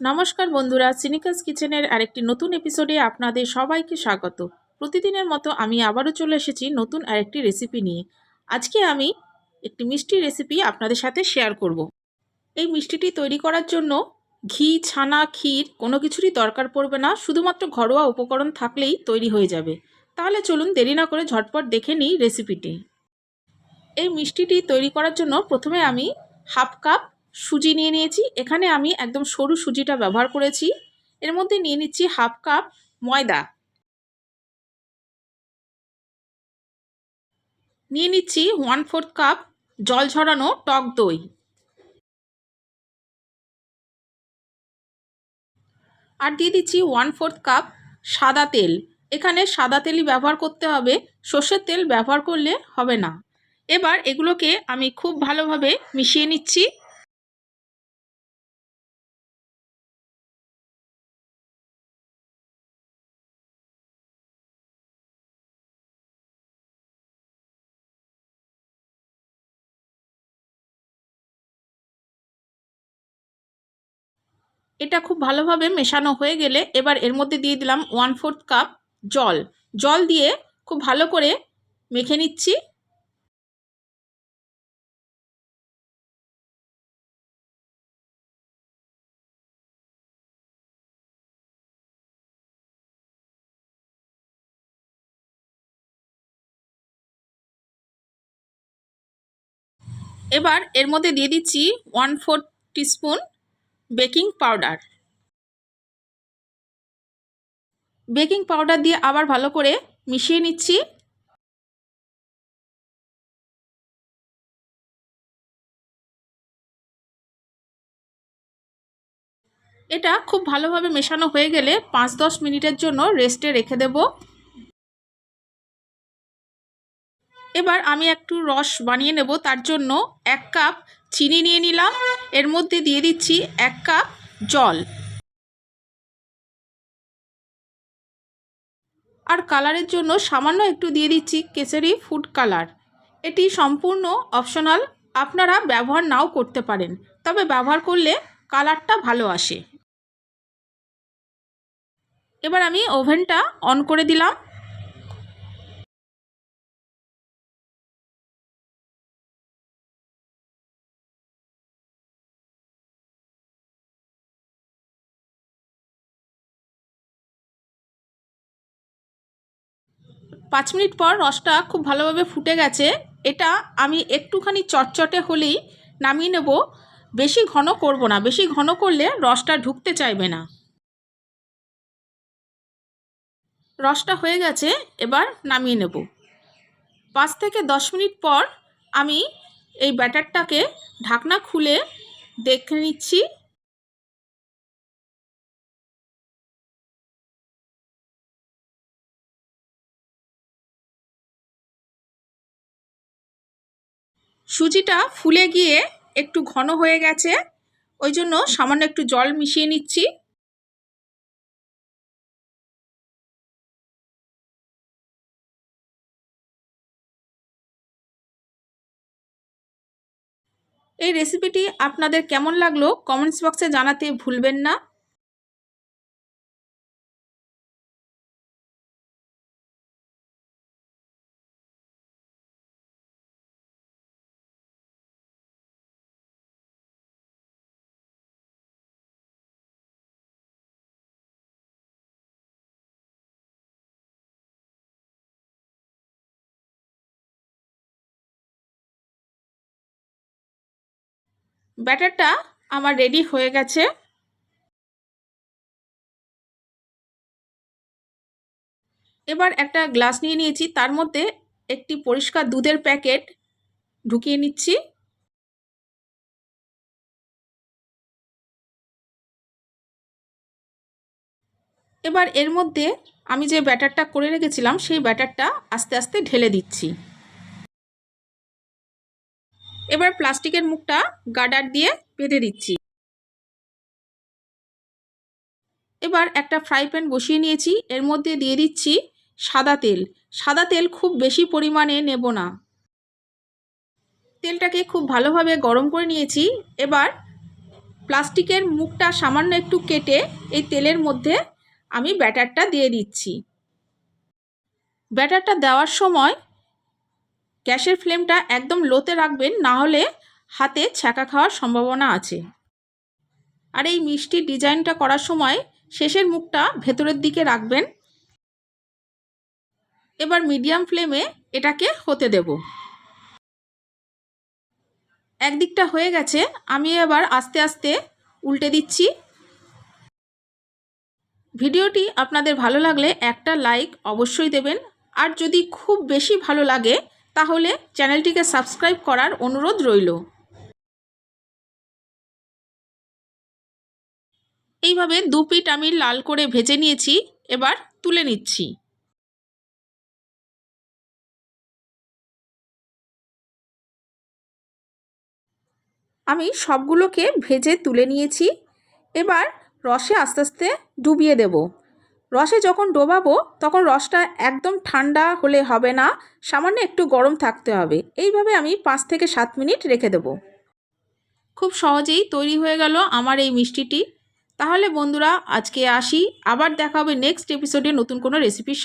নমস্কার বন্ধুরা সিনিকাস কিচেনের আরেকটি নতুন এপিসোডে আপনাদের সবাইকে স্বাগত। প্রতিদিনের মতো আমি আবারও চলে এসেছি নতুন আরেকটি রেসিপি নিয়ে। আজকে আমি একটি মিষ্টি রেসিপি আপনাদের সাথে শেয়ার করব। এই মিষ্টিটি তৈরি করার জন্য ঘি, ছানা, ক্ষীর কোনো কিছুরই দরকার পড়বে না, শুধুমাত্র ঘরোয়া উপকরণ থাকলেই তৈরি হয়ে যাবে। তাহলে চলুন দেরি না করে ঝটপট দেখে নিই রেসিপিটি এই মিষ্টিটি তৈরি করার জন্য প্রথমে আমি হাফ কাপ সুজি নিয়ে নিয়েছি। এখানে আমি একদম সরু সুজিটা ব্যবহার করেছি। এর মধ্যে নিয়ে নিচ্ছি হাফ কাপ ময়দা। নিয়ে নিচ্ছি ওয়ান ফোর্থ কাপ জল ঝরানো টক দই। আর দিয়ে দিচ্ছি ওয়ান ফোর্থ কাপ সাদা তেল। এখানে সাদা তেলই ব্যবহার করতে হবে। সর্ষের তেল ব্যবহার করলে হবে না। এবার এগুলোকে আমি খুব ভালোভাবে মিশিয়ে নিচ্ছি। এটা খুব ভালোভাবে মেশানো হয়ে গেলে এবার এর মধ্যে দিয়ে দিলাম ওয়ান ফোর্থ কাপ জল। জল দিয়ে খুব ভালো করে মেখে নিচ্ছি। এবার এর মধ্যে দিয়ে দিচ্ছি one fourth teaspoon baking powder. Baking powder দিয়ে আবার ভালো করে মিশিয়ে নিচ্ছি। এটা খুব ভালোভাবে মেশানো হয়ে গেলে পাঁচ দশ মিনিটের জন্য রেস্টে রেখে দেব। এবার আমি একটু রস বানিয়ে নেব, তার জন্য এক কাপ চিনি নিয়ে নিলাম। এর মধ্যে দিয়ে দিচ্ছি এক কাপ জল। আর কালারের জন্য সামান্য একটু দিয়ে দিচ্ছি কেসারি ফুড কালার। এটি সম্পূর্ণ অপশনাল, আপনারা ব্যবহার নাও করতে পারেন, তবে ব্যবহার করলে কালারটা ভালো আসে। এবার আমি ওভেনটা অন করে দিলাম। পাঁচ মিনিট পর রসটা খুব ভালোভাবে ফুটে গেছে। এটা আমি একটুখানি চটচটে হলেই নামিয়ে নেব। বেশি ঘন করব না, বেশি ঘন করলে রসটা ঢুকতে চাইবে না। রসটা হয়ে গেছে, এবার নামিয়ে নেব। পাঁচ থেকে দশ মিনিট পর আমি এই ব্যাটারটাকে ঢাকনা খুলে দেখে নিচ্ছি। সুজিটা ফুলে গিয়ে একটু ঘন হয়ে গেছে। ওই জন্য সামান্য একটু জল মিশিয়ে নিচ্ছি। এই রেসিপিটি আপনাদের কেমন লাগল? কমেন্টস বক্সে জানাতে ভুলবেন না। ব্যাটারটা আমার রেডি হয়ে গেছে। এবার একটা গ্লাস নিয়ে নিয়েছি, তার মধ্যে একটি পরিষ্কার দুধের প্যাকেট ঢুকিয়ে নিচ্ছি। এবার এর মধ্যে আমি যে ব্যাটারটা করে রেখেছিলাম, সেই ব্যাটারটা আস্তে আস্তে ঢেলে দিচ্ছি। এবার প্লাস্টিকের মুখটা গার্ডার দিয়ে বেঁধে দিচ্ছি। এবার একটা ফ্রাই প্যান বসিয়ে নিয়েছি। এর মধ্যে দিয়ে দিচ্ছি সাদা তেল। সাদা তেল খুব বেশি পরিমাণে নেব না। তেলটাকে খুব ভালোভাবে গরম করে নিয়েছি। এবার প্লাস্টিকের মুখটা সামান্য একটু কেটে এই তেলের মধ্যে আমি ব্যাটারটা দিয়ে দিচ্ছি। ব্যাটারটা দেওয়ার সময় গ্যাসের ফ্লেমটা একদম লোতে রাখবেন, না হলে হাতে ছ্যাঁকা খাওয়ার সম্ভাবনা আছে। আর এই মিষ্টির ডিজাইনটা করার সময় শেষের মুখটা ভেতরের দিকে রাখবেন। এবার মিডিয়াম ফ্লেমে এটাকে হতে দেব। একদিকটা হয়ে গেছে, আমি এবার আস্তে আস্তে উল্টে দিচ্ছি। ভিডিওটি আপনাদের ভালো লাগলে একটা লাইক অবশ্যই দেবেন। আর যদি খুব বেশি ভালো লাগে তাহলে চ্যানেলটিকে সাবস্ক্রাইব করার অনুরোধ রইল। এইভাবে দু পিঠ আমি লাল করে ভেজে নিয়েছি, এবার তুলে নিচ্ছি। আমি সবগুলোকে ভেজে তুলে নিয়েছি, এবার রসে আস্তে আস্তে ডুবিয়ে দেব। রসে যখন ডোবাবো, তখন রসটা একদম ঠান্ডা হলে হবে না, সামান্য একটু গরম থাকতে হবে। এইভাবে আমি পাঁচ থেকে সাত মিনিট রেখে দেব। খুব সহজেই তৈরি হয়ে গেল আমার এই মিষ্টিটি। তাহলে বন্ধুরা, আজকে আসি। আবার দেখা হবে নেক্সট এপিসোডে নতুন কোনো রেসিপির